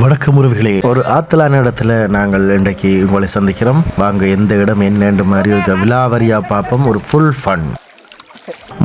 வணக்கம் உறவுகளே. ஒரு ஆத்தலான இடத்துல நாங்கள் இன்றைக்கு உங்களை சந்திக்கிறோம். வாங்க எந்த இடம் என்னென்று மாதிரி இருக்க விழாவரியா பார்ப்போம். ஒரு ஃபுல் ஃபன்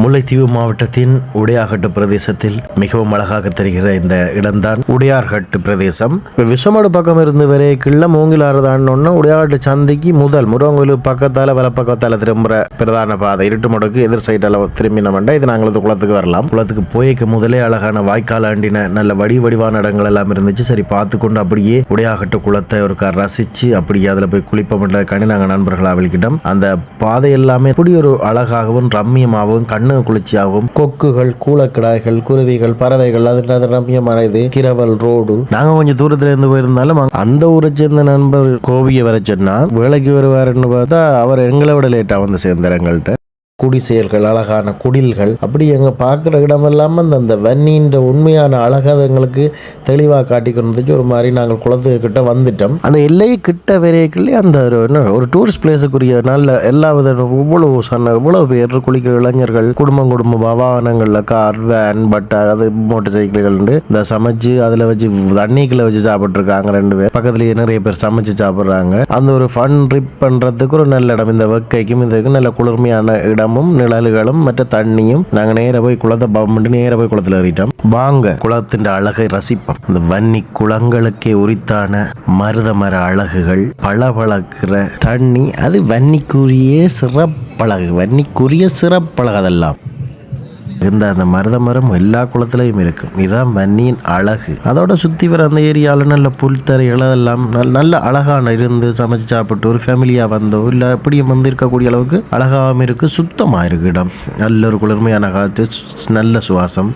முல்லைத்தீவு மாவட்டத்தின் உடையாகட்டு பிரதேசத்தில் மிகவும் அழகாக தெரிகிற இந்த இடம்தான் உடையார்கட்டு பிரதேசம். விஷமடு பக்கம் இருந்து வரை கிள்ள மூங்கிலாறுதான்னு உடையாகட்டு சந்தைக்கு முதல் முருகங்கோயில் பக்கத்தால வல பக்கத்தால திரும்புற பிரதான பாதை. இருட்டு மடக்கு எதிர் சைடில் திரும்பினோம்னா இது நாங்கள் குளத்துக்கு வரலாம். குளத்துக்கு போய்க்கு முதலே அழகான வாய்க்கால் ஆண்டின நல்ல வடி வடிவான இடங்கள் எல்லாம் இருந்துச்சு. சரி பார்த்து கொண்டு அப்படியே உடையாகட்டு குளத்தை ஒரு ரசிச்சு அப்படியே அதில் போய் குளிப்போம்ன்ற கணி நாங்கள் நண்பர்களாக வெளிக்கிட்டோம் அந்த பாதை எல்லாமே இப்படி ஒரு அழகாகவும் ரம்மியமாகவும் கண்ணு குளிர்ச்சியாகவும் கொக்குகள் கூலக்கிடாய்கள் குருவிகள் பறவைகள் அது அது ரம்மியமான இது கிரவல் ரோடு. நாங்க கொஞ்சம் தூரத்துல இருந்து போயிருந்தாலும் அந்த ஊரை சேர்ந்த நண்பர் கோபியை வர சொன்னா வேலைக்கு வருவாருன்னு பார்த்தா அவர் எங்களை விட லேட்டா வந்து சேர்ந்தார் எங்கள்கிட்ட குடிசெயல்கள் அழகான குடில்கள். அப்படி எங்கள் பார்க்குற இடமெல்லாம் அந்த அந்த வன்னின்ற உண்மையான அழகை எங்களுக்கு தெளிவாக காட்டி கொண்டு ஒரு மாதிரி நாங்கள் குளத்துக்கு கிட்ட வந்துட்டோம். அந்த எல்லை கிட்ட வரைக்குள்ளே அந்த ஒரு என்ன ஒரு டூரிஸ்ட் பிளேஸுக்குரிய நல்ல எல்லா வித இவ்வளவு சொன்ன இவ்வளவு பேர் குளிக்கிற இளைஞர்கள் குடும்பம் குடும்பம் வாகனங்களில் கார் வேன் பட் அது மோட்டர் சைக்கிள்கள் இந்த சமைச்சு அதில் வச்சு தண்ணிக்குள்ள வச்சு சாப்பிட்ருக்காங்க ரெண்டு பேர். பக்கத்துலேயே நிறைய பேர் சமைச்சு சாப்பிட்றாங்க. அந்த ஒரு ஃபன் ட்ரிப் பண்ணுறதுக்கு ஒரு நல்ல இடம். இந்த வெக்கைக்கும் இதுக்கும் நல்ல குளிர்மையான இடம். மரமும் நிழல்களும் மற்ற தண்ணியும் நாங்கள் நேராக போய் குளத்தை நேர நேராக போய் குளத்தில் ஏறிட்டோம். வாங்க குளத்தின் அழகை ரசிப்போம். இந்த வன்னி குளங்களுக்கே உரித்தான மருத மர அழகுகள் பளபளக்கிற தண்ணி அது வன்னிக்குரிய சிறப்பழகு வன்னிக்குரிய சிறப்பழகு அதெல்லாம். இந்த அந்த மருத மரம் எல்லா குளத்துலையும் இருக்கும். இதுதான் வன்னியின் அழகு. அதோட சுற்றி வர அந்த ஏரியாவில் நல்ல புல்தரைகள் அதெல்லாம் நல்ல நல்ல அழகான இருந்து சமைச்சு சாப்பிட்டு ஒரு ஃபேமிலியாக வந்தோ இல்லை அப்படியும் வந்து இருக்கக்கூடிய அளவுக்கு அழகாகவும் இருக்குது சுத்தமாக இருக்கு இடம். நல்ல ஒரு குளிர்மையான காற்று நல்ல சுவாசம்.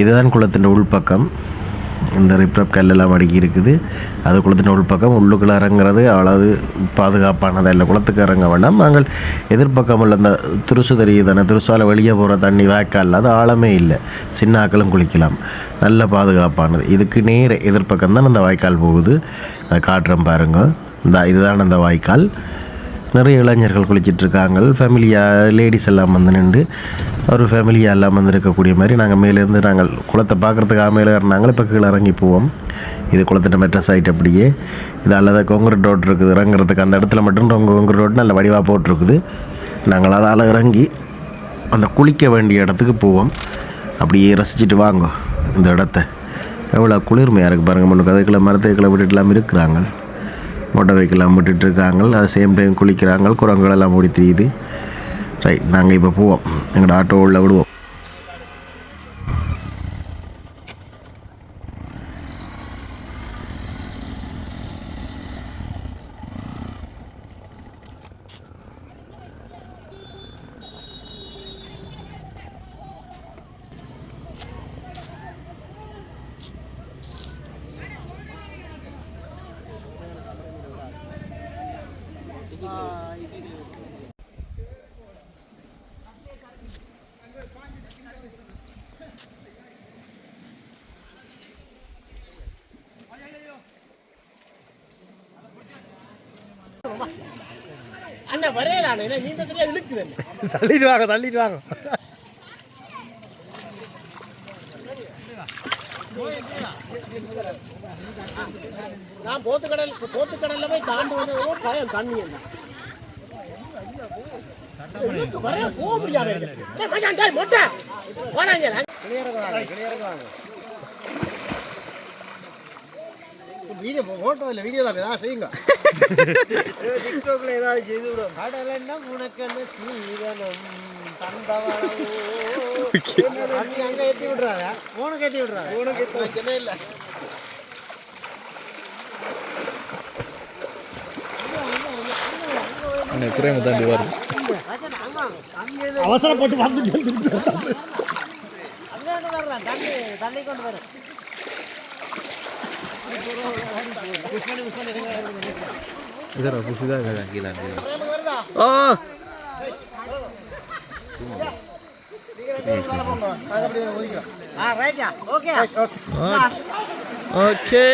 இதுதான் குளத்தின் உள்பக்கம். இந்த ரிப்ரப் கல்லெல்லாம் அடுக்கி இருக்குது. அது குளத்தின் உள்பக்கம் உள்ளுக்குள்ள இறங்குறது அவ்வளவு பாதுகாப்பானது இல்லை குளத்துக்கு இறங்க வேண்டாம். நாங்கள் எதிர்ப்பக்கம் உள்ள அந்த துருசு தெரியுதானே துருசால வெளியே போகிற தண்ணி வாய்க்கால் அது ஆழமே இல்லை. சின்னாக்களும் குளிக்கலாம். நல்ல பாதுகாப்பானது. இதுக்கு நேர எதிர்பக்கம் தான் அந்த வாய்க்கால் போகுது. அதை காட்டுறேன் பாருங்க. இந்த இதுதான் அந்த வாய்க்கால். நிறைய இளைஞர்கள் குளிச்சிட்டு இருக்காங்க ஃபேமிலியாக லேடிஸ் எல்லாம் வந்து நின்று ஒரு ஃபேமிலியாக எல்லாம் வந்து இருக்கக்கூடிய மாதிரி நாங்கள் மேலேருந்து நாங்கள் குளத்தை பார்க்குறதுக்காக மேலே ஏறினாங்க இப்போ கீழே இறங்கி போவோம் இது குளத்திட்ட மெட்ரஸ் ஆகிட்டு அப்படியே. இது அல்லது கொங்குரட் ரோட் இருக்குது. இறங்குறதுக்கு அந்த இடத்துல மட்டும் ரொம்ப கொங்குரட் ரோட் நல்ல வடிவாக போட்டிருக்குது. நாங்கள் அதால் இறங்கி அந்த குளிக்க வேண்டிய இடத்துக்கு போவோம். அப்படியே ரசிச்சுட்டு வாங்க இந்த இடத்த. எவ்வளோ குளிர்மையாக இருக்குது பாருங்கள் முன்னுக்கு அதுக்குள்ள மரத்துக்குள்ள விட்டுட்டுலாம் இருக்கிறாங்க. மொட்டை வைக்கலாம் விட்டுட்டு இருக்காங்க அது சேம் டைம் குளிக்கிறாங்க. குரங்குகள் எல்லாம் ஓடி தெரியுது. ரைட் நாங்கள் இப்போ போவோம். எங்களோட ஆட்டோ உள்ள விடுவோம். தள்ளிட்டு வாங்க தள்ளிட்டு வாங்க. நான் போத்து கடல் போத்து கடல்ல போய் தாண்டுவது பயம் தண்ணி என்ன போக முடியாது மொட்டை. வீடியோ போட்டோ இல்லை வீடியோ தான் ஏதாவது செய்யுங்க டிக்டாக்ல ஏதாவது செய்து விடும் கடலன்னா உனக்கு சீதனம் அங்க ஏத்தி விடுறாங்க உனக்கு ஏத்தி விடுறாங்க உனக்கு ஏத்தி இல்ல அவசரப்பட்டு வந்து தண்ணி கொண்டு ஓகே.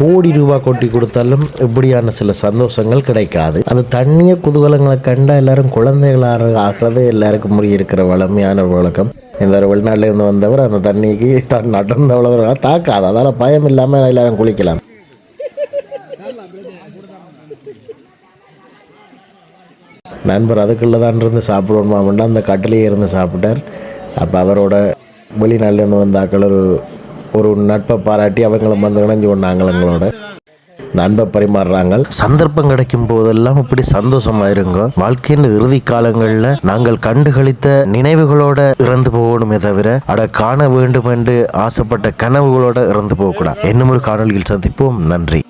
கோடி ரூபாய் கொட்டி கொடுத்தாலும் இப்படியான சில சந்தோஷங்கள் கிடைக்காது. அந்த தண்ணிய குதூகலங்களை கண்டா எல்லாரும் குழந்தைகளாக ஆகிறது எல்லாருக்கும் முறி இருக்கிற வளமையான ஒரு வழக்கம். இந்த ஒரு வெளிநாட்டுல இருந்து வந்தவர் அந்த தண்ணிக்கு தான் நடந்த அவ்வளோ தாக்காது. அதால் பயம் இல்லாமல் எல்லாரும் குளிக்கலாம். நண்பர் அதுக்குள்ளே தான் இருந்து சாப்பிடுவோமாமண்டா அந்த கட்டிலேயே இருந்து சாப்பிட்டார். அப்போ அவரோட வெளிநாட்டிலேருந்து வந்தாக்கள் ஒரு ஒரு நட்பை பாராட்டி அவங்களும் வந்து இணைஞ்சு கொண்டாங்க எங்களோட. நண்பை பரிமாறுறாங்க சந்தர்ப்பம் கிடைக்கும் போதெல்லாம் இப்படி சந்தோஷமா இருங்க. வாழ்க்கையின் இறுதி காலங்களில் நாங்கள் கண்டுகளித்த நினைவுகளோட இறந்து போகணுமே தவிர அட காண வேண்டும் என்று ஆசைப்பட்ட கனவுகளோட இறந்து போகக்கூடாது. இன்னும் ஒரு காணொலியில் சந்திப்போம். நன்றி.